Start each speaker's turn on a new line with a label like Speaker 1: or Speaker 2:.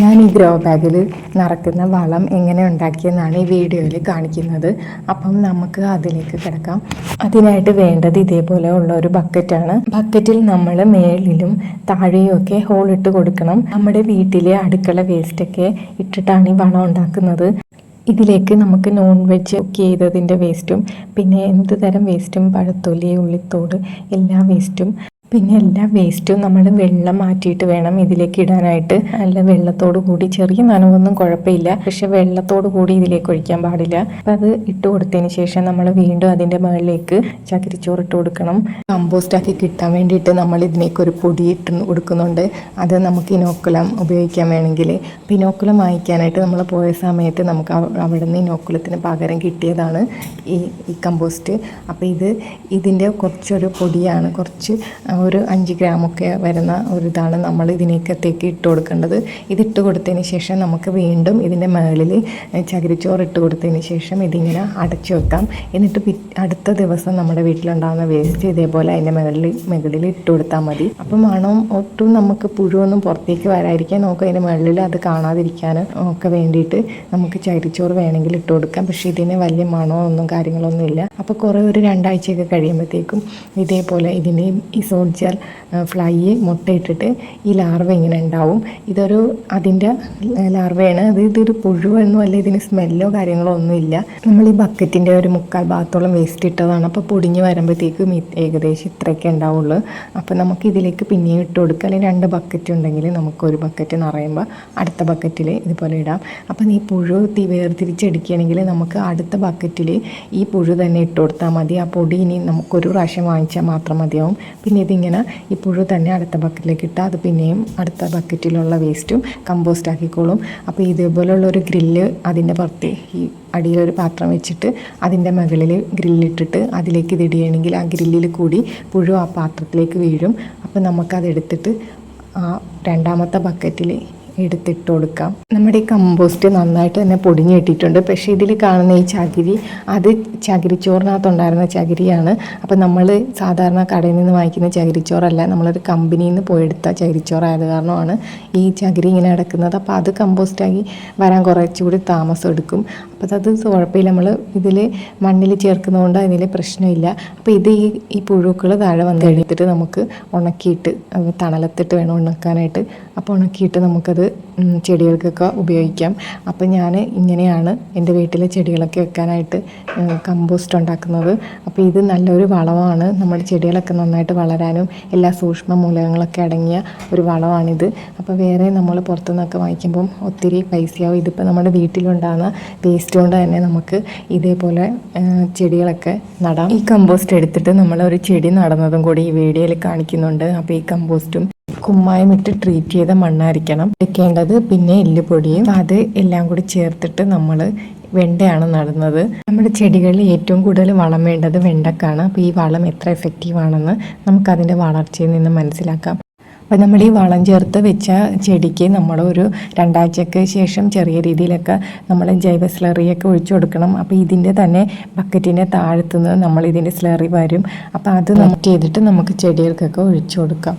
Speaker 1: ഞാൻ ഈ ഗ്രോ ബാഗിൽ നിറക്കുന്ന വളം എങ്ങനെ ഉണ്ടാക്കിയെന്നാണ് ഈ വീഡിയോയിൽ കാണിക്കുന്നത്. അപ്പം നമുക്ക് അതിലേക്ക് കിടക്കാം. അതിനായിട്ട് വേണ്ടത് ഇതേപോലെ ഉള്ള ഒരു ബക്കറ്റാണ്. ബക്കറ്റിൽ നമ്മൾ മേളിലും ഹോൾ ഇട്ട് കൊടുക്കണം. നമ്മുടെ വീട്ടിലെ അടുക്കള വേസ്റ്റൊക്കെ ഇട്ടിട്ടാണ് ഈ വളം ഉണ്ടാക്കുന്നത്. ഇതിലേക്ക് നമുക്ക് നോൺ വെജ് കുക്ക് ചെയ്തതിന്റെ വേസ്റ്റും പിന്നെ എന്ത് തരം വേസ്റ്റും പഴത്തൊലി ഉള്ളിത്തോട് എല്ലാ വേസ്റ്റും പിന്നെ എല്ലാ വേസ്റ്റും നമ്മൾ വെള്ളം മാറ്റിയിട്ട് വേണം ഇതിലേക്ക് ഇടാനായിട്ട്. നല്ല വെള്ളത്തോട് കൂടി ചെറിയ നനവൊന്നും കുഴപ്പമില്ല. പക്ഷെ വെള്ളത്തോട് കൂടി ഇതിലേക്ക് ഒഴിക്കാൻ പാടില്ല. അപ്പം അത് ഇട്ട് കൊടുത്തതിന് ശേഷം നമ്മൾ വീണ്ടും അതിന്റെ മുകളിലേക്ക് ചകിരിച്ചോറ് ഇട്ട് കൊടുക്കണം. കമ്പോസ്റ്റ് ആക്കി കിട്ടാൻ വേണ്ടിയിട്ട് നമ്മൾ ഇതിലേക്ക് ഒരു പൊടി ഇട്ട് കൊടുക്കുന്നുണ്ട്. അത് നമുക്ക് ഇനോക്കുലം ഉപയോഗിക്കാൻ വേണമെങ്കിൽ. അപ്പോൾ ഇനോക്കുലം വാങ്ങിക്കാനായിട്ട് നമ്മൾ പോയ സമയത്ത് നമുക്ക് അവ- അവിടെ നിന്ന് ഇനോക്കുലത്തിന് പകരം കിട്ടിയതാണ് ഈ ഈ കമ്പോസ്റ്റ് അപ്പോൾ ഇത് ഇതിന്റെ കുറച്ചൊരു പൊടിയാണ്. കുറച്ച് ഒരു അഞ്ച് ഗ്രാമൊക്കെ വരുന്ന ഒരു ഇതാണ് നമ്മൾ ഇതിനേക്കത്തേക്ക് ഇട്ട് കൊടുക്കേണ്ടത്. ഇതിട്ട് കൊടുത്തതിന് ശേഷം നമുക്ക് വീണ്ടും ഇതിന്റെ മുകളിൽ ചകിരിച്ചോറ് ഇട്ട് കൊടുത്തതിന് ശേഷം ഇതിങ്ങനെ അടച്ചു വെക്കാം. എന്നിട്ട് പി അടുത്ത ദിവസം നമ്മുടെ വീട്ടിലുണ്ടാകുന്ന വേസ്റ്റ് ഇതേപോലെ അതിന്റെ മുകളിൽ മുകളിൽ ഇട്ട് കൊടുത്താൽ മതി. അപ്പം മണം ഒട്ടും നമുക്ക് പുഴുവൊന്നും പുറത്തേക്ക് വരാതിരിക്കാൻ നമുക്ക് അതിന്റെ മുകളിൽ അത് കാണാതിരിക്കാനും ഒക്കെ വേണ്ടിയിട്ട് നമുക്ക് ചകിരിച്ചോറ് വേണമെങ്കിൽ ഇട്ട് കൊടുക്കാം. പക്ഷേ ഇതിന് വലിയ മണമോ ഒന്നും കാര്യങ്ങളൊന്നും ഇല്ല. അപ്പോൾ കുറേ ഒരു രണ്ടാഴ്ചയൊക്കെ കഴിയുമ്പോഴത്തേക്കും ഇതേപോലെ ഇതിന്റെയും ഈ സോൾജർ ഫ്ലൈ മുട്ടയിട്ടിട്ട് ഈ ലാർവ ഇങ്ങനെ ഉണ്ടാവും. ഇതൊരു അതിന്റെ ലാർവയാണ് അത് ഇതൊരു പുഴുവൊന്നും അല്ല ഇതിന് സ്മെല്ലോ കാര്യങ്ങളോ ഒന്നുമില്ല. നമ്മൾ ഈ ബക്കറ്റിന്റെ ഒരു മുക്കാൽ ഭാഗത്തോളം വേസ്റ്റ് ഇട്ടതാണ്. അപ്പോൾ പൊടിഞ്ഞ് വരുമ്പോഴത്തേക്കും ഏകദേശം ഇത്രയൊക്കെ ഉണ്ടാവുള്ളൂ. അപ്പോൾ നമുക്ക് ഇതിലേക്ക് പിന്നെയും ഇട്ട് കൊടുക്കുക. അല്ലെങ്കിൽ രണ്ട് ബക്കറ്റ് ഉണ്ടെങ്കിൽ നമുക്ക് ഒരു ബക്കറ്റ് നിറയുമ്പോൾ അടുത്ത ബക്കറ്റിൽ ഇതുപോലെ ഇടാം. അപ്പം ഈ പുഴു തീ വേർതിരിച്ചെടുക്കുകയാണെങ്കിൽ നമുക്ക് അടുത്ത ബക്കറ്റിൽ ഈ പുഴു തന്നെ ഇട്ട് കൊടുത്താൽ മതി. ആ പൊടി ഇനി നമുക്കൊരു പ്രാവശ്യം വാങ്ങിച്ചാൽ മാത്രം മതിയാവും. പിന്നെ ഇതിങ്ങനെ ഈ പുഴു തന്നെ അടുത്ത ബക്കറ്റിലേക്ക് ഇട്ടാൽ അത് പിന്നെയും അടുത്ത ബക്കറ്റിലുള്ള വേസ്റ്റും കമ്പോസ്റ്റ് ആക്കിക്കോളും. അപ്പോൾ ഇതേപോലെയുള്ള ഒരു ഗ്രില്ല് അതിന്റെ പുറത്ത് ഈ അടിയിലൊരു പാത്രം വെച്ചിട്ട് അതിന്റെ മുകളിൽ ഗ്രില്ലിട്ടിട്ട് അതിലേക്ക് ഇത് ഇടുകയാണെങ്കിൽ ആ ഗ്രില്ലിൽ കൂടി പുഴു ആ പാത്രത്തിലേക്ക് വീഴും. അപ്പോൾ നമുക്കതെടുത്തിട്ട് ആ രണ്ടാമത്തെ ബക്കറ്റിൽ എടുത്തിട്ട് കൊടുക്കാം നമ്മുടെ ഈ കമ്പോസ്റ്റ് നന്നായിട്ട് തന്നെ പൊടിഞ്ഞ് കിട്ടിയിട്ടുണ്ട്. പക്ഷേ ഇതിൽ കാണുന്ന ഈ ചകിരി അത് ചകിരിച്ചോറിനകത്തുണ്ടായിരുന്ന ചകിരിയാണ്. അപ്പോൾ നമ്മൾ സാധാരണ കടയിൽ നിന്ന് വാങ്ങിക്കുന്ന ചകിരിച്ചോറല്ല നമ്മളൊരു കമ്പനിയിൽ നിന്ന് പോയെടുത്ത ചകിരിച്ചോറായത് കാരണമാണ് ഈ ചകിരി ഇങ്ങനെ അടക്കുന്നത് അപ്പോൾ അത് കമ്പോസ്റ്റാക്കി വരാൻ കുറച്ചുകൂടി താമസം എടുക്കും. അപ്പോൾ അത് കുഴപ്പമില്ല. നമ്മൾ ഇതിൽ മണ്ണിൽ ചേർക്കുന്നതുകൊണ്ട് അതിൽ പ്രശ്നമില്ല. അപ്പോൾ ഇത് ഈ ഈ പുഴുക്കൾ താഴെ വന്ന് കഴിഞ്ഞിട്ട് നമുക്ക് ഉണക്കിയിട്ട് തണലത്തിട്ട് വേണം ഉണക്കാനായിട്ട്. അപ്പോൾ ഉണക്കിയിട്ട് നമുക്കത് ചെടികൾക്കൊക്കെ ഉപയോഗിക്കാം. അപ്പോൾ ഞാൻ ഇങ്ങനെയാണ് എന്റെ വീട്ടിലെ ചെടികളൊക്കെ വെക്കാനായിട്ട് കമ്പോസ്റ്റ് ഉണ്ടാക്കുന്നത്. അപ്പോൾ ഇത് നല്ലൊരു വളമാണ്. നമ്മുടെ ചെടികളൊക്കെ നന്നായിട്ട് വളരാനും എല്ലാ സൂക്ഷ്മ മൂലകങ്ങളൊക്കെ അടങ്ങിയ ഒരു വളമാണിത്. അപ്പോൾ വേറെ നമ്മൾ പുറത്തുനിന്നൊക്കെ വാങ്ങിക്കുമ്പം ഒത്തിരി പൈസയാവും. ഇതിപ്പോൾ നമ്മുടെ വീട്ടിലുണ്ടാകുന്ന വേസ്റ്റ് കൊണ്ട് തന്നെ നമുക്ക് ഇതേപോലെ ചെടികളൊക്കെ നടാം. ഈ കമ്പോസ്റ്റ് എടുത്തിട്ട് നമ്മൾ ഒരു ചെടി നടന്നതും കൂടി ഈ വീഡിയോയിൽ കാണിക്കുന്നുണ്ട്. അപ്പോൾ ഈ കമ്പോസ്റ്റും കുമ്മായം ഇട്ട് ട്രീറ്റ് ചെയ്ത മണ്ണായിരിക്കണം. വെക്കേണ്ടത് പിന്നെ എല്ലുപൊടിയും അത് എല്ലാം കൂടി ചേർത്തിട്ട് നമ്മൾ വെണ്ടയാണ് നടുന്നത്. നമ്മുടെ ചെടികളിൽ ഏറ്റവും കൂടുതൽ വളം വേണ്ടത് വെണ്ടക്കാണ്. അപ്പോൾ ഈ വളം എത്ര എഫക്റ്റീവ് ആണെന്ന് നമുക്കതിന്റെ വളർച്ചയിൽ നിന്ന് മനസ്സിലാക്കാം. അപ്പോൾ നമ്മൾ ഈ വളം ചേർത്ത് വെച്ച ചെടിക്ക് നമ്മൾ ഒരു രണ്ടാഴ്ചയ്ക്ക് ശേഷം ചെറിയ രീതിയിലൊക്കെ നമ്മൾ ജൈവ സ്ലറിയൊക്കെ ഒഴിച്ചു കൊടുക്കണം. അപ്പോൾ ഇതിന്റെ തന്നെ ബക്കറ്റിന്റെ താഴത്തുനിന്ന് നമ്മൾ ഇതിന്റെ സ്ലറി വരും. അപ്പോൾ അത് നമുക്ക് ചെയ്തിട്ട് നമുക്ക് ചെടികൾക്കൊക്കെ ഒഴിച്ചു കൊടുക്കാം.